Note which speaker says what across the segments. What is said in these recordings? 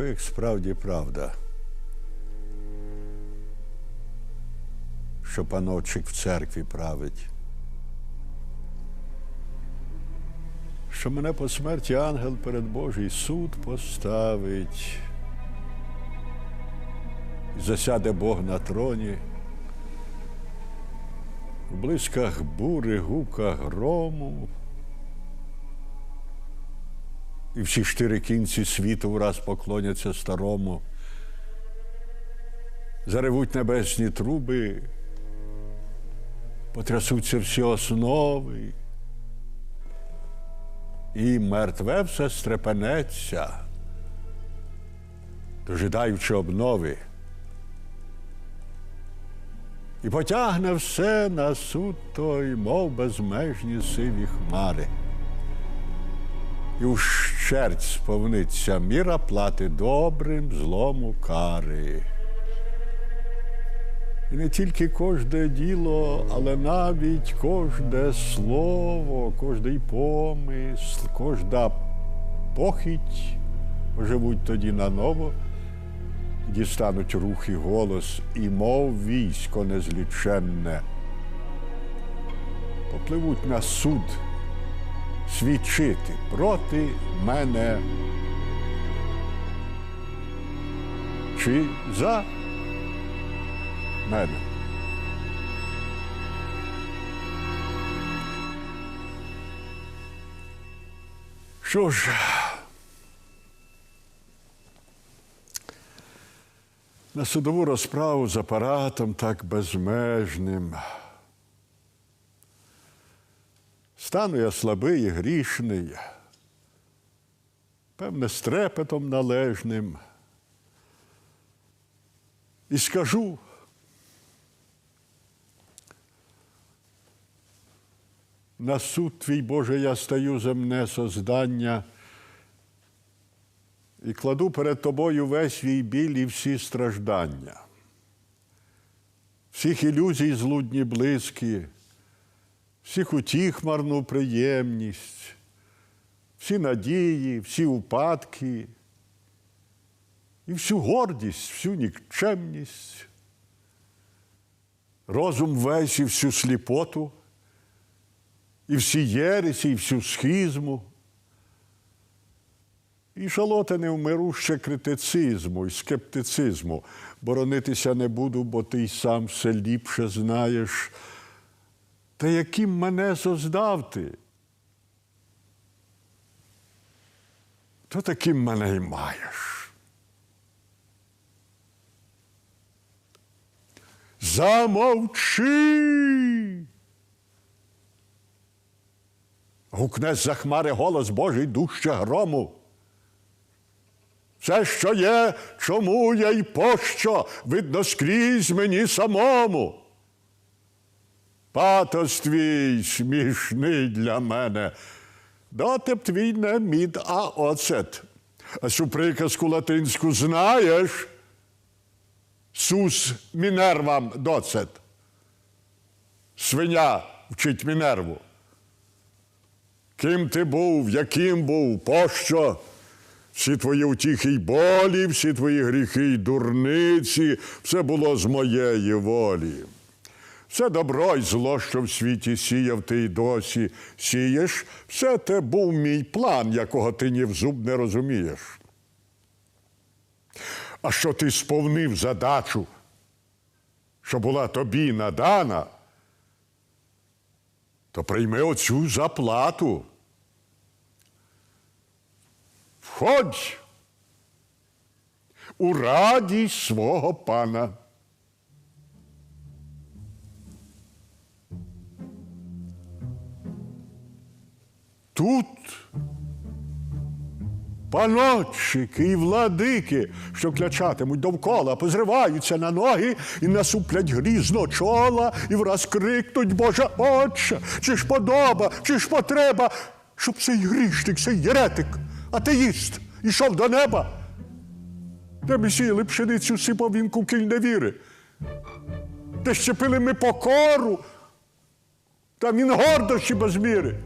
Speaker 1: що як справді правда, що паночик в церкві править, що мене по смерті ангел перед Божий суд поставить, засяде Бог на троні. В блисках бури, гука грому. І всі чотири кінці світу враз поклоняться старому. Заревуть небесні труби, потрясуться всі основи, і мертве все стрепенеться, дожидаючи обнови. І потягне все на суд той, мов безмежні сиві хмари. І ущерть сповниться міра плати добрим, злому кари. І не тільки кожне діло, але навіть кожне слово, кожний помисл, кожна похідь оживуть тоді наново, дістануть рух і голос, і мов військо незліченне. Попливуть на суд свідчити проти мене. Чи за мене? Що ж, на судову розправу з апаратом так безмежним. Стану я слабий і грішний, певне, з трепетом належним. І скажу, на суд твій Боже, я стаю земне создання і кладу перед тобою весь свій біль і всі страждання, всіх ілюзій злудні близькі всіх утіх марну приємність, всі надії, всі упадки, і всю гордість, всю нікчемність, розум весь і всю сліпоту, і всі єресі, і всю схизму, і шалоти невмируще критицизму і скептицизму. Боронитися не буду, бо ти й сам все ліпше знаєш. Та яким мене создав ти, то таким мене й маєш. Замовчи. Гукне за хмари голос Божий дужче грому. Все, що є, чому я й пощо, видно скрізь мені самому. Патос твій смішний для мене. Доти б твій не мід, а оцет. А цю приказку латинську знаєш? Сус мінервам доцет. Свиня вчить мінерву. Ким ти був, яким був, пощо? Всі твої утіхи й болі, всі твої гріхи й дурниці, все було з моєї волі. Все добро й зло, що в світі сіяв ти й досі сієш, все те був мій план, якого ти ні в зуб не розумієш. А що ти сповнив задачу, що була тобі надана, то прийми оцю заплату. Входь у радість свого пана. Тут панотчики і владики, що клячатимуть довкола, позриваються на ноги і насуплять грізно чола, і враз крикнуть, Боже Отче, чи ж подоба, чи ж потреба, щоб цей грішник, цей єретик, атеїст, ішов до неба. Де ми сіяли пшеницю сипав він кукіль невіри. Де щепили ми покору, там він гордощі без міри.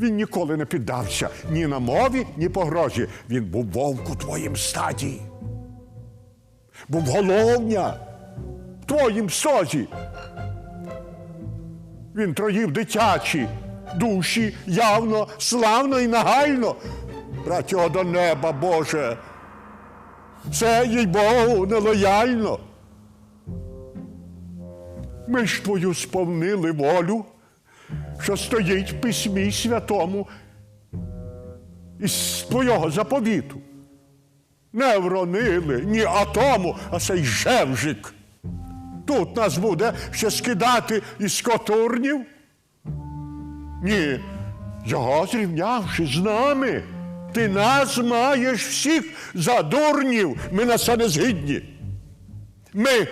Speaker 1: Він ніколи не піддався ні на мові, ні погрозі. Він був вовк у твоїм стаді. Був головня в твоїм созі. Він троїв дитячі душі явно, славно і нагально. Брать його до неба, Боже. Це, їй Богу, нелояльно. Ми ж твою сповнили волю, що стоїть в письмі святому із твого заповіту. Не вронили ні атому, а цей жевжик. Тут нас буде ще скидати із котурнів. Ні, його зрівнявши з нами, ти нас маєш всіх за дурнів. Ми на це не згідні. Ми,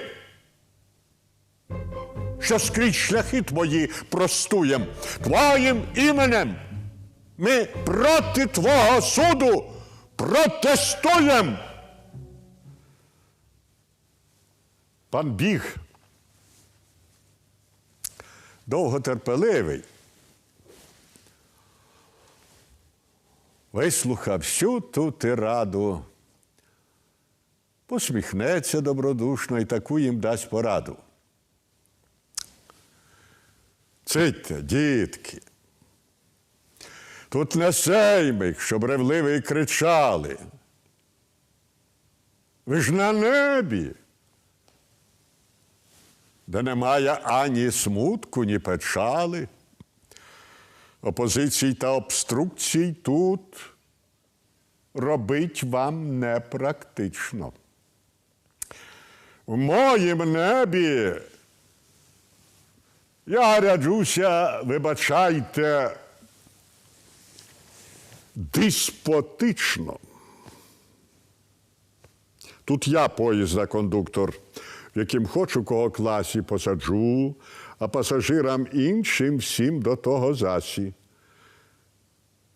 Speaker 1: що скрізь шляхи твої простуєм, твоїм іменем. Ми проти твого суду протестуємо. Пан біг довготерпеливий. Вислухав всю ту тираду, посміхнеться добродушно і таку їм дасть пораду. Цитьте, дітки. Тут не сеймик, щоб ревливі кричали. Ви ж на небі, де немає ані смутку, ні печали. Опозицій та обструкцій тут робить вам непрактично. В моїм небі я ряджуся, вибачайте, диспотично. Тут я поїзда кондуктор, яким хочу кого класі посаджу, а пасажирам іншим всім до того засі.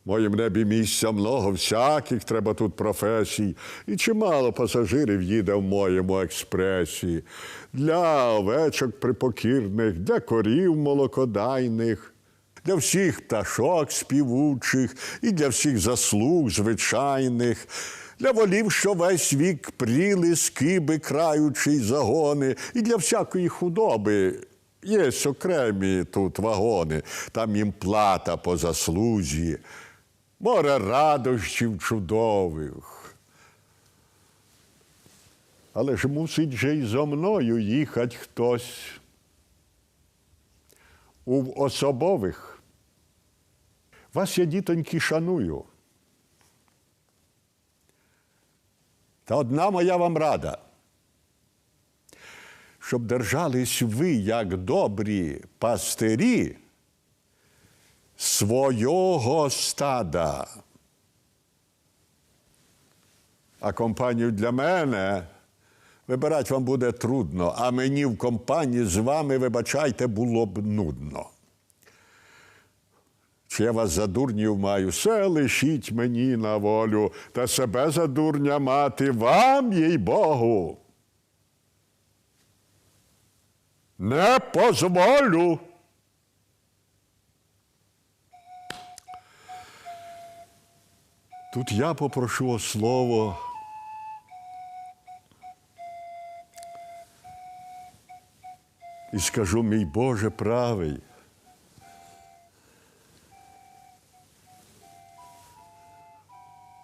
Speaker 1: Моїм небі місця много всяких, треба тут професій, і чимало пасажирів їде в моєму експресі. Для овечок припокірних, для корів молокодайних, для всіх пташок співучих і для всіх заслуг звичайних. Для волів, що весь вік пріли, скиби, краючи й загони, і для всякої худоби. Є окремі тут вагони, там їм плата по заслузі, море радощів чудових. Але ж мусить же й зо мною їхать хтось у особових. Вас я, дітоньки, шаную. Та одна моя вам рада, щоб держались ви, як добрі пастирі, свого стада. А компанію для мене вибирати вам буде трудно, а мені в компанії з вами, вибачайте, було б нудно. Чи я вас за дурнів маю, все лишіть мені на волю, та себе за дурня мати вам, їй Богу. Не позволю. Тут я попрошу о слово. І скажу, мій Боже правий.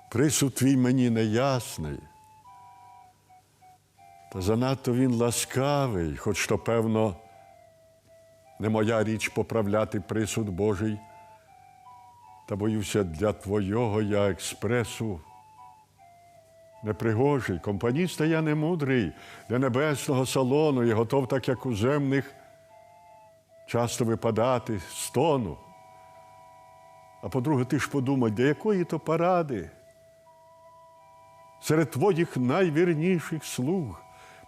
Speaker 1: Присуд твій мені неясний, та занадто він ласкавий, хоч то, певно, не моя річ поправляти присуд Божий, та боюся, для твого я експресу непригожий. Компаніста я не мудрий, для небесного салону і готов, так як у земних, часто випадати з тону. А по-друге, ти ж подумай, для якої то паради? Серед твоїх найвірніших слуг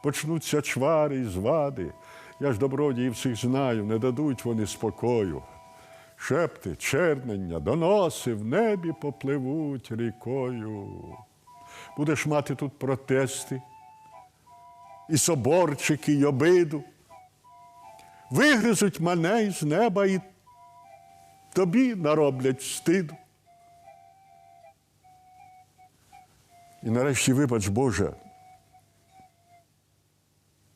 Speaker 1: почнуться чвари і звади. Я ж добродіїв всіх знаю, не дадуть вони спокою. Шепти, чернення, доноси в небі попливуть рікою. Будеш мати тут протести, і соборчики, й обиду. Вигризуть мене із неба і тобі нароблять стиду. І нарешті, вибач, Боже,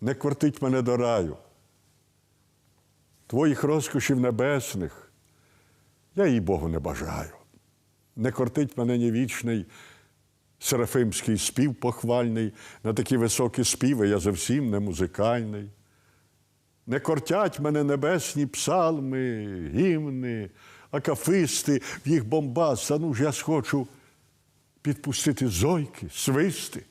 Speaker 1: не квартить мене до раю, твоїх розкошів небесних, я їй Богу не бажаю. Не кортить мене ні вічний серафимський спів похвальний, на такі високі співи я зовсім не музикальний. Не кортять мене небесні псалми, гімни, акафисти, в їх бомбаст, а ну ж я схочу підпустити зойки, свисти.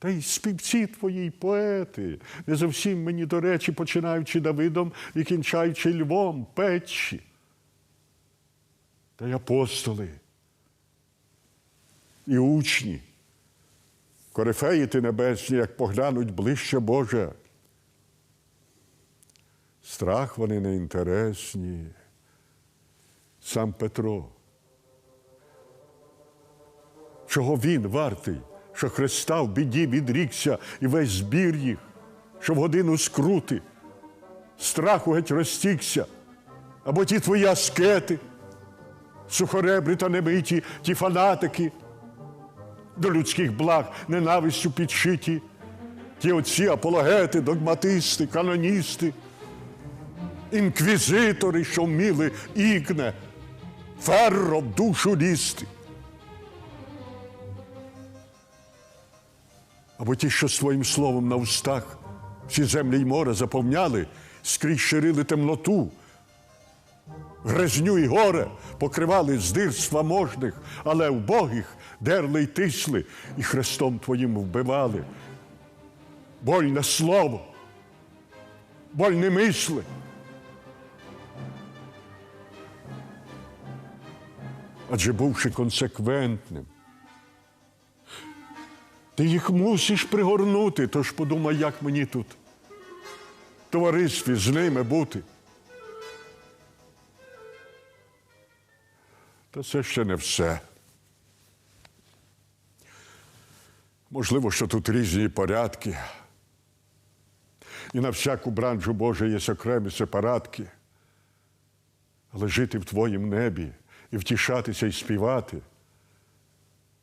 Speaker 1: Та й співці твої, поети, не зовсім мені до речі, починаючи Давидом і кінчаючи Львом, печі. Та й апостоли і учні. Корифеї ти небесні, як поглянуть ближче Боже. Страх вони не інтересні. Сам Петро. Чого він вартий, що Христа в біді відрікся і весь збір їх, що в годину скрути, страху геть розтікся, або ті твої аскети, сухоребри та немиті, ті фанатики, до людських благ ненавистю підшиті, ті отці апологети, догматисти, каноністи, інквізитори, що вміли ігне, ферро в душу лізти. Або ті, що своїм словом на устах всі землі й море заповняли, скрізь ширили темноту, грезню і горе покривали здирства можних, але убогих дерли й тисли, і хрестом твоїм вбивали. Больне слово, больне мисли. Адже бувши консеквентним, ти їх мусиш пригорнути, тож подумай, як мені тут в товаристві з ними бути. Та це ще не все. Можливо, що тут різні порядки. І на всяку бранжу Божу є окремі сепаратки. Але жити в Твоїм небі і втішатися і співати.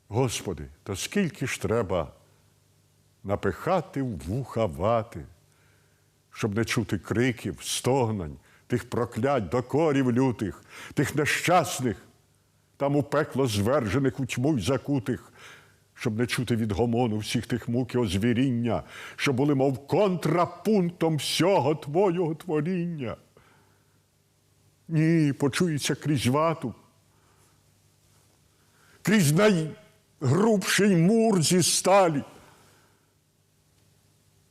Speaker 1: Господи, то скільки ж треба напихати в вуха вати, щоб не чути криків, стогнань, тих проклять, докорів лютих, тих нещасних, там у пекло звержених у тьму й закутих, щоб не чути від гомону всіх тих мук і озвіріння, що були, мов контрапунктом всього Твого творіння. Ні, почується крізь вату, крізь найгрубший мур зі сталі.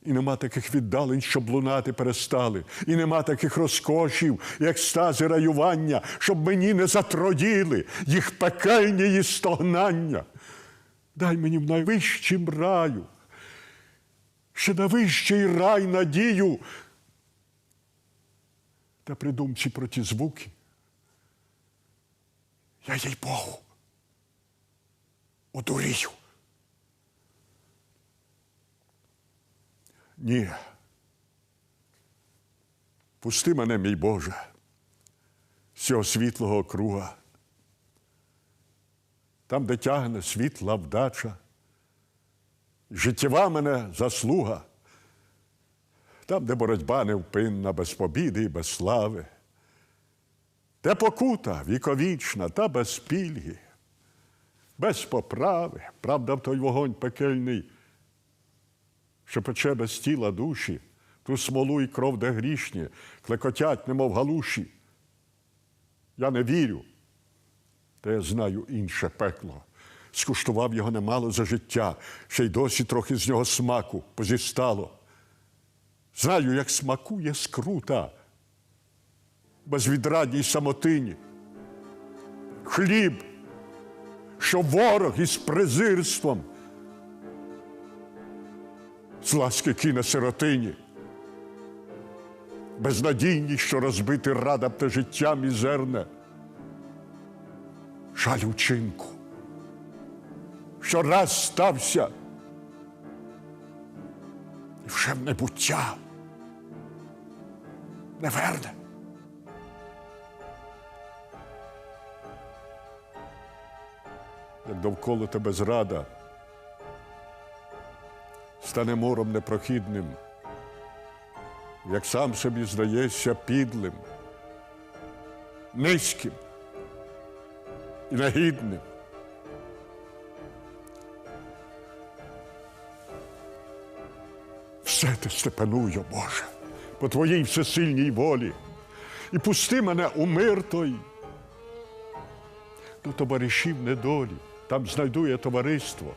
Speaker 1: І нема таких віддалень, щоб лунати перестали, і нема таких розкошів, як стази раювання, щоб мені не затроділи їх пекельні стогнання. Дай мені в найвищім раю, ще на вищий рай надію. Та при думці про ті звуки. Я їй Богу одурію. Ні. Пусти мене, мій Боже, з цього світлого круга. Там, де тягне світла вдача, життєва мене заслуга, там, де боротьба невпинна, без побіди і без слави, де покута віковічна та без пільги, без поправи, правда, в той вогонь пекельний що пече без тіла душі, ту смолу і кров, де грішні, клекотять, немов галуші. Я не вірю, та я знаю інше пекло. Скуштував його немало за життя, ще й досі трохи з нього смаку позістало. Знаю, як смакує скрута, безвідрадній самотині. Хліб, що ворог із презирством з ласки кине сиротині. Безнадійність, що розбити рада те життя мізерне. Жаль учинку, що раз стався і вже в небуття не верне. Як довкола тебе зрада, стане мором непрохідним, як сам собі здаєшся підлим, низьким і негідним. Все ти степаную, Боже, по твоїй всесильній волі. І пусти мене у мир той. До товаришів недолі, там знайду я товариство.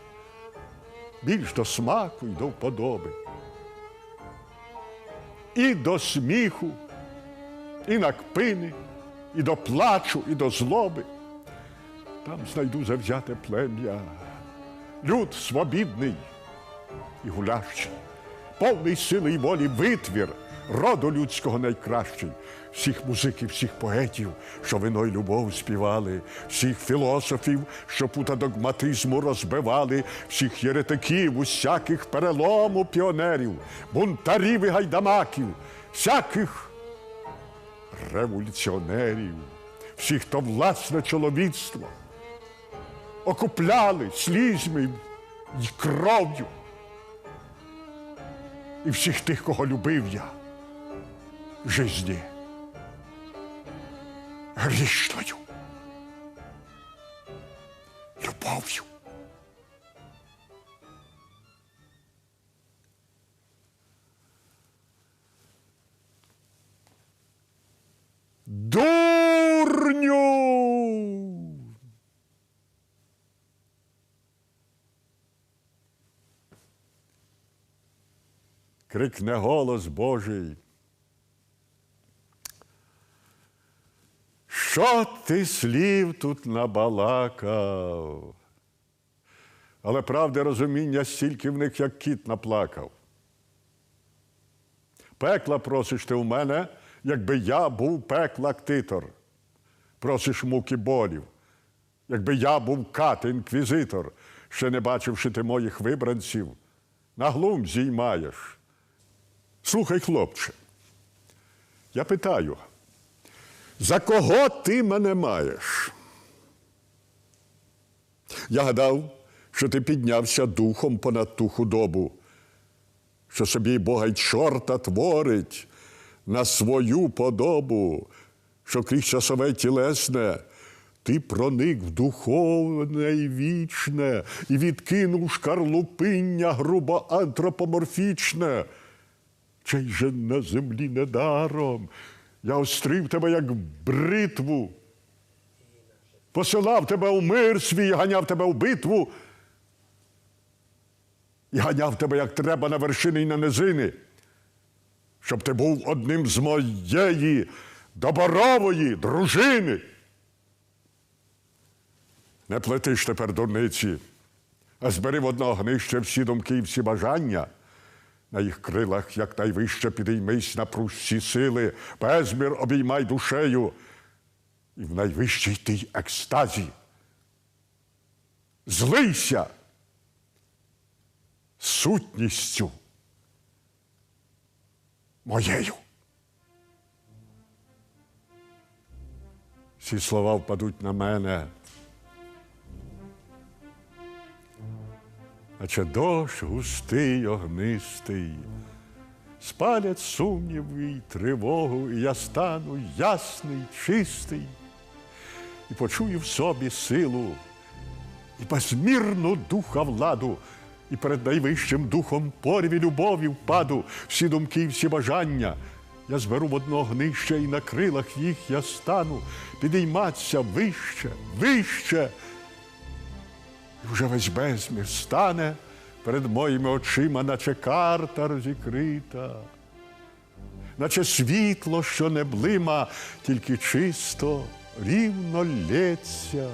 Speaker 1: Більш до смаку й до вподоби. І до сміху, і на кпини, і до плачу, і до злоби. Там знайду завзяте плем'я, люд свобідний і гулящий, повний сили й волі витвір роду людського найкращий, всіх музиків, всіх поетів, що вино любов співали, всіх філософів, що пута догматизму розбивали, всіх єретиків, усяких перелому піонерів, бунтарів і гайдамаків, всяких революціонерів, всіх, хто власне чоловіцтво окупляли слізьми й кров'ю. І всіх тих, кого любив я в житті грішною любов'ю. Дурню! крикне голос Божий. Що ти слів тут набалакав? Але правди розуміння стільки в них, як кіт наплакав. Пекла просиш ти у мене, якби я був пекла ктитор. Просиш муки болів, якби я був кат інквізитор, ще не бачивши ти моїх вибранців, на глум зіймаєш. Слухай, хлопче, я питаю, за кого ти мене маєш? Я гадав, що ти піднявся духом понад ту худобу, що собі Бога й чорта творить на свою подобу, що крізь часове тілесне ти проник в духовне й вічне і відкинув шкарлупиння грубо антропоморфічне. Чей же на землі недаром. Я острив тебе, як бритву, посилав тебе у мир свій, ганяв тебе у битву. І ганяв тебе, як треба, на вершини й на низини, щоб ти був одним з моєї доборової дружини. Не плетиш тепер дурниці, а збери в одно гнище всі думки і всі бажання. На їх крилах якнайвище підіймись на прусі сили, безмір обіймай душею, і в найвищій тій екстазі. Злийся сутністю моєю. Ці слова впадуть на мене. Наче дощ густий, огнистий, спалять сумнів і тривогу, і я стану ясний, чистий, і почую в собі силу, і безмірну духа владу, і перед найвищим духом порві любові впаду, всі думки, всі бажання. Я зберу в одно гнище, і на крилах їх я стану, підійматися вище, вище. І вже весь безмір стане перед моїми очима, наче карта розікрита, наче світло, що не блима, тільки чисто, рівно лється,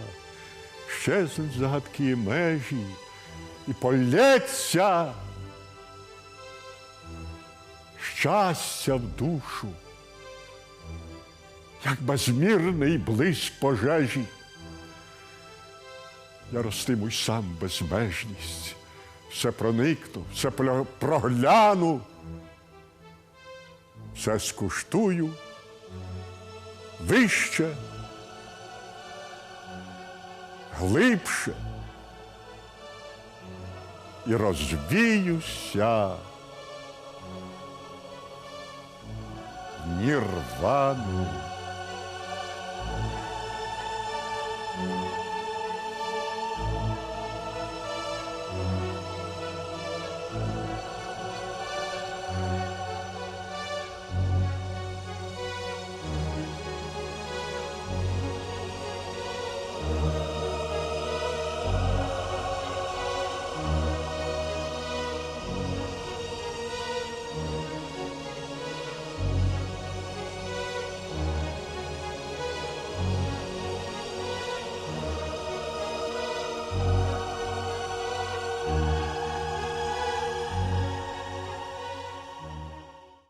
Speaker 1: щезнуть загадки і межі, і полється щастя в душу, як безмірний блиск пожежі. Я ростиму й сам безмежність, все проникну, все прогляну, все скуштую. Вище, глибше, і розвіюся нірвану.